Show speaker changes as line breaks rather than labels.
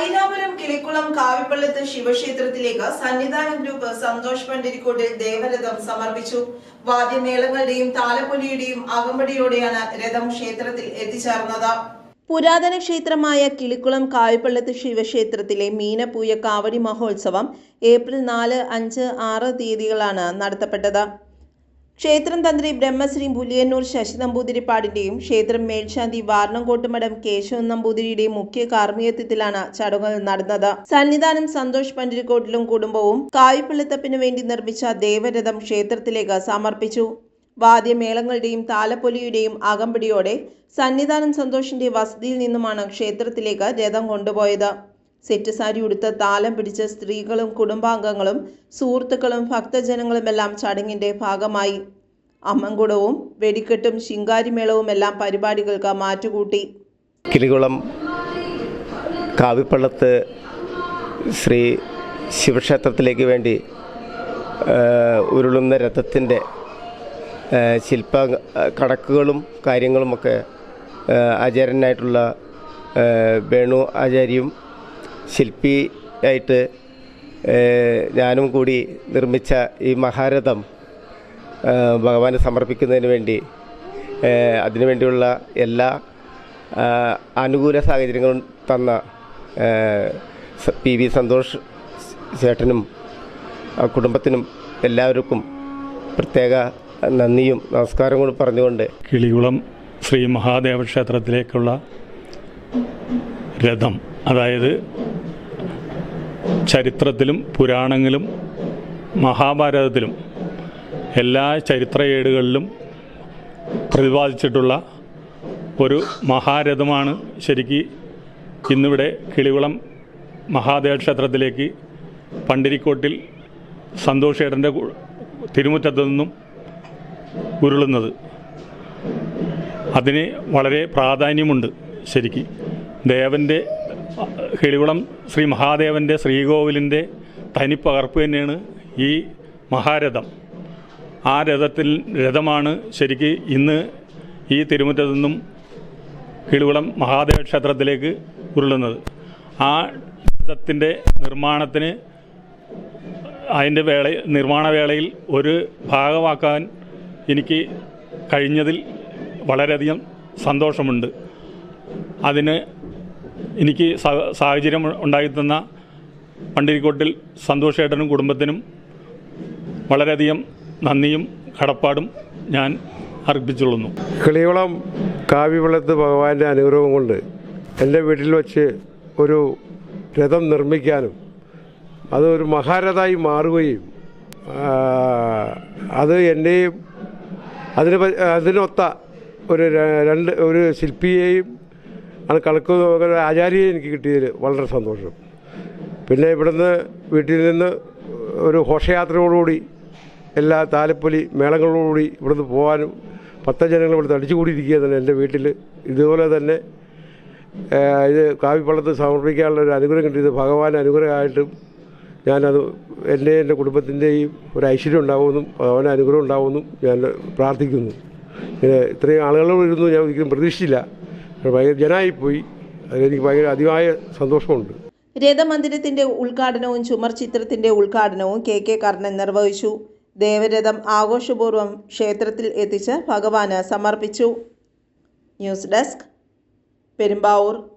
ഐരാപുരം കിളിക്കുളം കാവിപ്പള്ളത്ത് ശിവക്ഷേത്രത്തിലേക്ക് സന്നിധാന ഗ്രൂപ്പ് സന്തോഷ് പണ്ടിരിക്കോട്ടിൽ ദേവരഥം സമർപ്പിച്ചു. വാദ്യമേളങ്ങളുടെയും താലപ്പൊലിയുടെയും അകമ്പടിയോടെയാണ് രഥം ക്ഷേത്രത്തിൽ എത്തിച്ചേർന്നത്. പുരാതന ക്ഷേത്രമായ കിളിക്കുളം കാവിപ്പള്ളത്ത് ശിവക്ഷേത്രത്തിലെ മീനപ്പൂയ കാവടി മഹോത്സവം ഏപ്രിൽ നാല് അഞ്ച് ആറ് തീയതികളാണ് നടത്തപ്പെട്ടത്. ക്ഷേത്രം തന്ത്രി ബ്രഹ്മശ്രീ പുലിയന്നൂർ ശശി നമ്പൂതിരിപ്പാടിന്റെയും ക്ഷേത്രം മേൽശാന്തി വാർണംകോട്ടുമഠം കേശവൻ നമ്പൂതിരിയുടെയും മുഖ്യ കാർമ്മികത്വത്തിലാണ് ചടങ്ങുകൾ നടന്നത്. സന്നിധാനം സന്തോഷ് പണ്ടിരിക്കോട്ടിലും കുടുംബവും കായ്പിള്ളത്തപ്പിനു വേണ്ടി നിർമ്മിച്ച ദേവരഥം ക്ഷേത്രത്തിലേക്ക് സമർപ്പിച്ചു. വാദ്യമേളങ്ങളുടെയും താലപ്പൊലിയുടെയും അകമ്പടിയോടെ സന്നിധാനം സന്തോഷിന്റെ വസതിയിൽ നിന്നുമാണ് ക്ഷേത്രത്തിലേക്ക് രഥം കൊണ്ടുപോയത്. സെറ്റ് സാരി ഉടുത്ത് താലം പിടിച്ച സ്ത്രീകളും കുടുംബാംഗങ്ങളും സുഹൃത്തുക്കളും ഭക്തജനങ്ങളുമെല്ലാം ചടങ്ങിന്റെ ഭാഗമായി. അമ്മൻകുടവും വെടിക്കെട്ടും ശിങ്കാരിമേളവും എല്ലാം പരിപാടികൾക്ക് മാറ്റുകൂട്ടി.
കിളികുളം കാവിപ്പള്ളത്ത് ശ്രീ ശിവക്ഷേത്രത്തിലേക്ക് വേണ്ടി ഉരുളുന്ന രഥത്തിന്റെ ശില്പ കണക്കുകളും കാര്യങ്ങളുമൊക്കെ ആചാര്യനായിട്ടുള്ള വേണു ആചാര്യയും ശില്പിയായിട്ട് ഞാനും കൂടി നിർമ്മിച്ച ഈ മഹാരഥം ഭഗവാന് സമർപ്പിക്കുന്നതിന് വേണ്ടി അതിനുവേണ്ടിയുള്ള എല്ലാ അനുകൂല സാഹചര്യങ്ങളും തന്ന പി വി സന്തോഷ് ചേട്ടനും കുടുംബത്തിനും എല്ലാവർക്കും പ്രത്യേക നന്ദിയും നമസ്കാരങ്ങളും പറഞ്ഞുകൊണ്ട്
കിളികുളം ശ്രീ മഹാദേവ ക്ഷേത്രത്തിലേക്കുള്ള രഥം അതായത് ചരിത്രത്തിലും പുരാണങ്ങളിലും മഹാഭാരതത്തിലും എല്ലാ ചരിത്ര ഏടുകളിലും പ്രതിപാദിച്ചിട്ടുള്ള ഒരു മഹാരഥമാണ് ശരിക്ക് ഇന്നിവിടെ കിളികുളം മഹാദേവ ക്ഷേത്രത്തിലേക്ക് പണ്ടിരിക്കോട്ടിൽ സന്തോഷേട്ടന്റെ തിരുമുറ്റത്തു നിന്നും ഉരുളുന്നത്. അതിന് വളരെ പ്രാധാന്യമുണ്ട് ശരിക്ക്. ദേവന്റെ കിളികുളം ശ്രീ മഹാദേവന്റെ ശ്രീകോവിലിന്റെ തനിപ്പകർപ്പ് തന്നെയാണ് ഈ മഹാരഥം. ആ രഥത്തിൽ രഥമാണ് ശരിക്ക് ഇന്ന് ഈ തിരുമുറ്റത്തു നിന്നും കിളികുളം മഹാദേവ ക്ഷേത്രത്തിലേക്ക് ഉരുളുന്നത്. ആ രഥത്തിന്റെ നിർമ്മാണത്തിന് അതിന്റെ വേള നിർമ്മാണ വേളയിൽ ഒരു ഭാഗമാക്കാൻ എനിക്ക് കഴിഞ്ഞതിൽ വളരെയധികം സന്തോഷമുണ്ട്. അതിന് എനിക്ക് സാഹചര്യം ഉണ്ടായിത്തന്ന പണ്ടിരിക്കോട്ടിൽ സന്തോഷേട്ടനും കുടുംബത്തിനും വളരെയധികം നന്ദിയും കടപ്പാടും ഞാൻ അർപ്പിച്ചുകൊള്ളുന്നു.
കിളികുളം കാവ്യവെള്ളത്ത് ഭഗവാന്റെ അനുഗ്രഹം കൊണ്ട് എന്റെ വീട്ടിൽ വച്ച് ഒരു രഥം നിർമ്മിക്കാനും അതൊരു മഹാരഥായി മാറുകയും അത് എന്നെയും അതിന് അതിനൊത്ത ഒരു രണ്ട് ഒരു ശില്പിയെയും അത് കളക്കുന്ന ആചാര്യെ എനിക്ക് കിട്ടിയതിൽ വളരെ സന്തോഷം. പിന്നെ ഇവിടുന്ന് വീട്ടിൽ നിന്ന് ഒരു ഘോഷയാത്രയോടുകൂടി എല്ലാ താലപ്പൊലി മേളങ്ങളോടുകൂടി ഇവിടുന്ന് പോകാനും ഭക്തജനങ്ങൾ ഇവിടുന്ന് അടിച്ചുകൂടിയിരിക്കുക തന്നെ എന്റെ വീട്ടിൽ. ഇതുപോലെ തന്നെ ഇത് കാവിപ്പള്ളത്ത് സമർപ്പിക്കാനുള്ള ഒരു അനുഗ്രഹം കിട്ടിയത് ഭഗവാൻ അനുഗ്രഹമായിട്ടും ഞാനത് എന്റെ എന്റെ കുടുംബത്തിന്റെയും ഒരു ഐശ്വര്യം ഉണ്ടാവുമെന്നും ഭഗവാൻ അനുഗ്രഹം ഉണ്ടാവുമെന്നും ഞാൻ പ്രാർത്ഥിക്കുന്നു. ഇങ്ങനെ ഇത്രയും ആളുകളോട് ഇരുന്നു ഞാൻ ഒരിക്കലും പ്രതീക്ഷിച്ചില്ല. ഭയങ്കര ജനായിപ്പോയി. അതിലെനിക്ക് ഭയങ്കര അതിയായ സന്തോഷമുണ്ട്.
രഥമന്ദിരത്തിന്റെ ഉദ്ഘാടനവും ചുമർ ചിത്രത്തിന്റെ ഉദ്ഘാടനവും കെ കെ കർണൻ നിർവഹിച്ചു. ദേവരഥം ആഘോഷപൂർവം ക്ഷേത്രത്തിൽ എത്തിച്ച് ഭഗവാന് സമർപ്പിച്ചു. News desk Perumbavoor.